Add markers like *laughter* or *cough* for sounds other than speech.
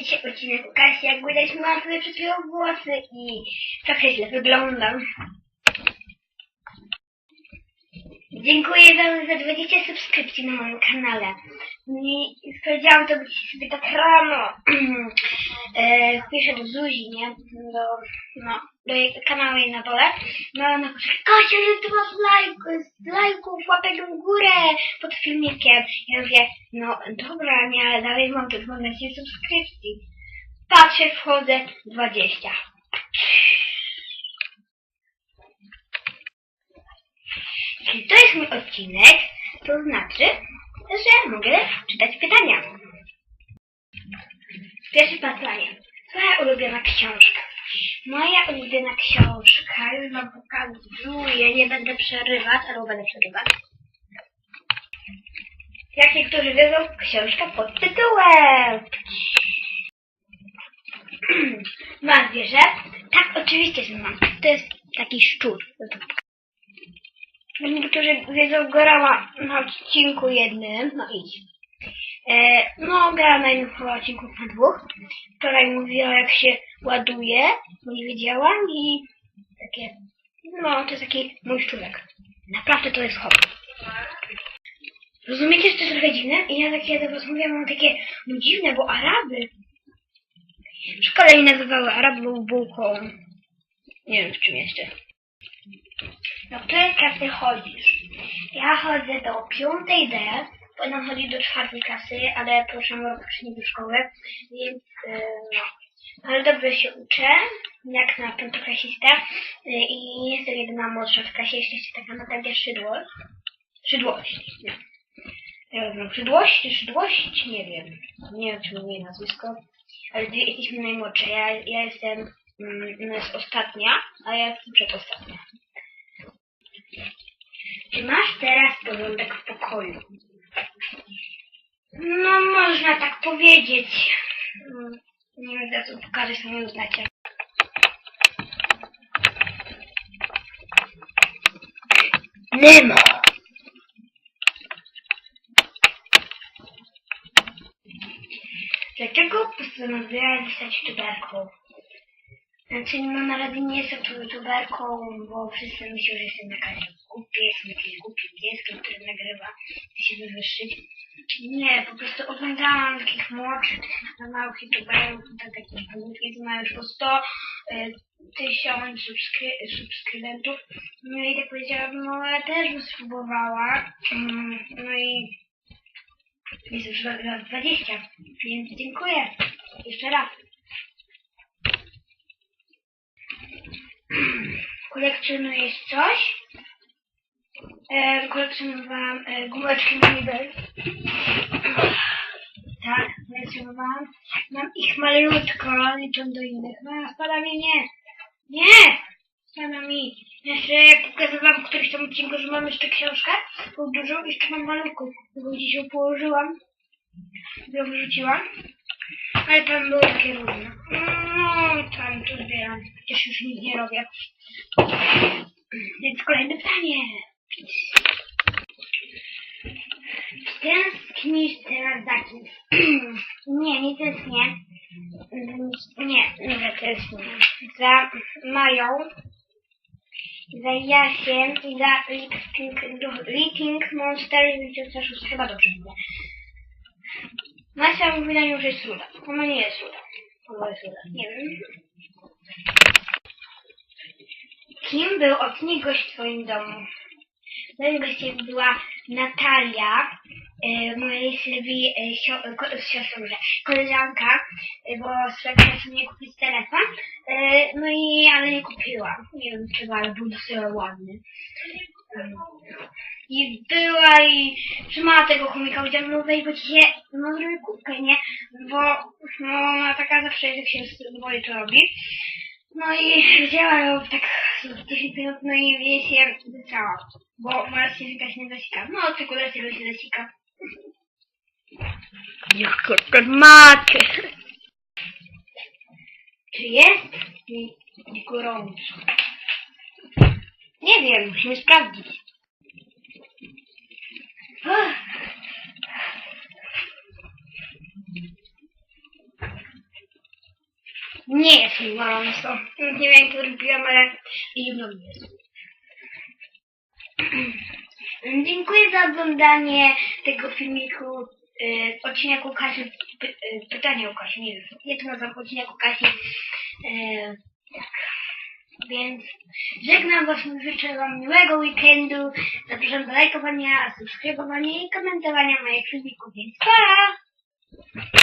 trzeci odcinek Kasi, jak widać mam sobie chwilą włosy i trochę źle wyglądam. Dziękuję za, za 20 subskrypcji na moim kanale. I sprawdziłam to dzisiaj sobie tak rano. *clears throat* e, piszę do Zuzi, nie? Do, no, do jej kanału jej na dole. No ona mówi, Kasia, ile ty masz lajków, lajków, łapek w górę pod filmikiem. Ja mówię, no dobra, nie, ale dalej mam te 12 subskrypcji. Patrzę, wchodzę, 20. Jeśli to jest mój odcinek, to znaczy, że mogę czytać pytania. Pierwsze pytanie. Twoja ulubiona książka. Moja ulubiona książka, już wam pokazuję, nie będę przerywać, albo będę przerywać. Jak niektórzy wiedzą, książka pod tytułem. *clears throat* Ma zwierzę? Tak, oczywiście, że mam. To jest taki szczur. Niektórzy wiedzą, grała na odcinku jednym. No idź. E, no, grała na jednym odcinku na dwóch. Wczoraj mówiła, jak się ładuje, bo nie wiedziałam i takie, no, to jest taki mój szczurek. Naprawdę to jest hobby. Rozumiecie, że to jest trochę dziwne? I ja tak kiedy rozmawiam, mam takie, no dziwne, bo Araby. W szkole mi nazywały Arabą bułką. Nie wiem, w czym jeszcze. Do której klasy chodzisz? Ja chodzę do piątej D, powinnam chodzić do czwartej klasy, ale proszę rok nie do szkoły, więc no. Ale dobrze się uczę, jak na piątoklasistę yy, i jestem jedyna młodsza w klasie, jeszcze jest taka Natalia Szydło. Szydłość, wiem, Szydłość Szydłość? Nie wiem. Nie wiem, czy mówię jej nazwisko. Ale dwie jesteśmy najmłodsze. Ja, ja jestem, mm, no jest ostatnia, a ja jestem przedostatnia. Czy masz teraz porządek w pokoju? No, można tak powiedzieć. Nie wiem, za co pokażę sami uznacie. Nemo! Dlaczego postanowiłem zostać tuberką? Znaczy, no na razie nie jestem tu youtuberką, bo wszyscy myślą, że jestem jakaś głupia, jestem jakimś głupim dzieckiem, który nagrywa, chce się wywyższyć. Nie, po prostu oglądałam takich młodszych, tych małych youtuberów, to takich głupich, mają po 100 y, tysiąc subskry- subskrybentów. No i tak powiedziałam, no ja też bym spróbowała. Mm, No i jest już lat 20, więc dziękuję. Jeszcze raz. Kolekcjonujesz coś? E, kolekcjonowałam e, gumeczki Mabel. Tak, kolekcjonowałam. Mam ich malutko, liczą do innych. No, spada mi nie. Nie! Spada mi. Jeszcze jak pokazywałam w którymś tam odcinku, że mam jeszcze książkę, tą dużą, jeszcze mam malutką. Tylko gdzieś ją położyłam. Ją wyrzuciłam. Ale tam były takie różne. No tam to zbieram. Chociaż już nic nie robię. Więc kolejne pytanie. Tęsknisz teraz za kimś? *clears throat* nie, nie tęsknię. Nie, nie tęsknię. Za Mają, za Jasiem i za Leaping Monster, chociaż już chyba dobrze mówię. Masia mówi na nią, że jest ruda. Ona nie jest ruda. Ona jest ruda. Nie wiem. Kim był ostatni gość w twoim domu? Moim gościem była Natalia, e, mojej Sylwii e, e, siostrą, koleżanka, e, bo sprawiła mnie kupić telefon. E, no i ale nie kupiłam. Nie wiem czego, ale był dosyć ładny. Mm. I była i trzymała tego chomika, powiedziałam, no wejdę ci się, no zrobię kubkę, nie? Bo no, ona taka zawsze jak się boi, to robi. No i wzięła ją tak z 10 minut, no i jej się wysrała. Bo moja ścieżka się nie zasika. No, tylko dlaczego się zasika? Jaka maty! Czy jest gorąco. Nie wiem, musimy sprawdzić. Nie jest mi gorąco. Nie wiem, jak to ale zimno mi jest. *clears throat* Dziękuję za oglądanie tego filmiku. Yy, odcinek Kasi. Py, yy, pytanie u Kasi, nie wiem. Ja to nazywam odcinek u Kasi. Yy, tak. Więc żegnam Was, życzę Wam miłego weekendu. Zapraszam do lajkowania, subskrybowania i komentowania moich filmików. Więc pa!